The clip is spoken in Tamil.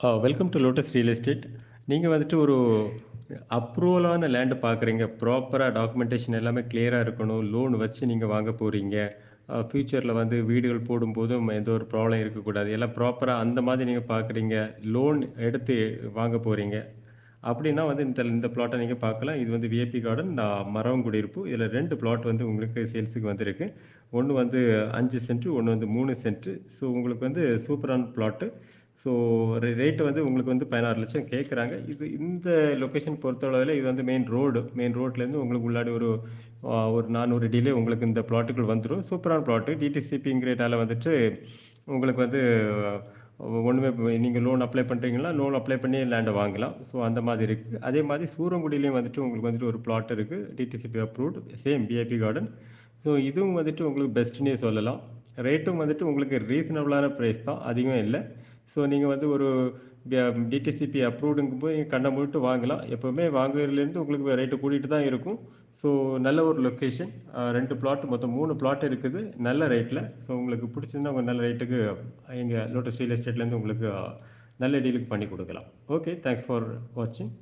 Ah welcome to lotus real estate. நீங்கள் வந்துட்டு ஒரு அப்ரூவலான லேண்டு பார்க்குறீங்க. ப்ராப்பராக டாக்குமெண்டேஷன் எல்லாமே கிளியராக இருக்கணும். லோன் வச்சு நீங்கள் வாங்க போகிறீங்க ஃப்யூச்சரில் uh, வந்து வீடுகள் போடும்போதும் எந்த ஒரு ப்ராப்ளம் இருக்கக்கூடாது. எல்லாம் ப்ராப்பராக அந்த மாதிரி நீங்கள் பார்க்குறீங்க. லோன் எடுத்து வாங்க போகிறீங்க அப்படின்னா வந்து இந்த இந்த பிளாட்டை நீங்கள் பார்க்கலாம். இது வந்து விஏபி கார்டன் அ மரம் குடியிருப்பு. இதில் ரெண்டு பிளாட் வந்து உங்களுக்கு சேல்ஸுக்கு வந்திருக்கு. ஒன்று வந்து அஞ்சு சென்ட்டு ஒன்று வந்து மூணு சென்ட்டு ஸோ உங்களுக்கு வந்து சூப்பரான பிளாட்டு. ஸோ ரேட்டு வந்து உங்களுக்கு வந்து பதினாறு லட்சம் கேட்குறாங்க. இது இந்த லொக்கேஷன் பொறுத்தளவில் இது வந்து மெயின் ரோடு. மெயின் ரோட்லேருந்து உங்களுக்கு உள்ளாடி ஒரு ஒரு நானூறு டிலே உங்களுக்கு இந்த பிளாட்டுகள் வந்துடும் சூப்பரான பிளாட்டு. டிடிசிபிங்கிறனால வந்துட்டு உங்களுக்கு வந்து ஒன்றுமே நீங்கள் லோன் அப்ளை பண்ணுறீங்கன்னா லோன் அப்ளை பண்ணி லேண்டை வாங்கலாம். ஸோ அந்த மாதிரி இருக்குது அதே மாதிரி சூரங்குடியிலையும் வந்துட்டு உங்களுக்கு வந்துட்டு ஒரு பிளாட் இருக்குது DTCP approved. Same VIP garden. So இதுவும் வந்துட்டு உங்களுக்கு பெஸ்ட்னே சொல்லலாம். ரேட்டும் வந்துட்டு உங்களுக்கு ரீசனபிளான ப்ரைஸ் தான். அதிகம் இல்லை ஸோ நீங்கள் வந்து ஒரு டிடிசிபி அப்ரூவ்டுங்கும் போது நீங்கள் கண்ணை மூடிட்டு வாங்கலாம். எப்போவுமே வாங்குறதுலேருந்து உங்களுக்கு ரேட்டு கூட்டிகிட்டு தான் இருக்கும். ஸோ நல்ல ஒரு லொக்கேஷன் ரெண்டு 2 பிளாட் மொத்தம் மூணு பிளாட் இருக்குது. நல்ல ரேட்டில் ஸோ உங்களுக்கு பிடிச்சிருந்தா உங்கள் நல்ல ரேட்டுக்கு எங்கள் லோட்டஸ் ரியல் எஸ்டேட்லேருந்து உங்களுக்கு நல்ல டீலுக்கு பண்ணி கொடுக்கலாம் ஓகே. தேங்க்ஸ் ஃபார் வாட்சிங்.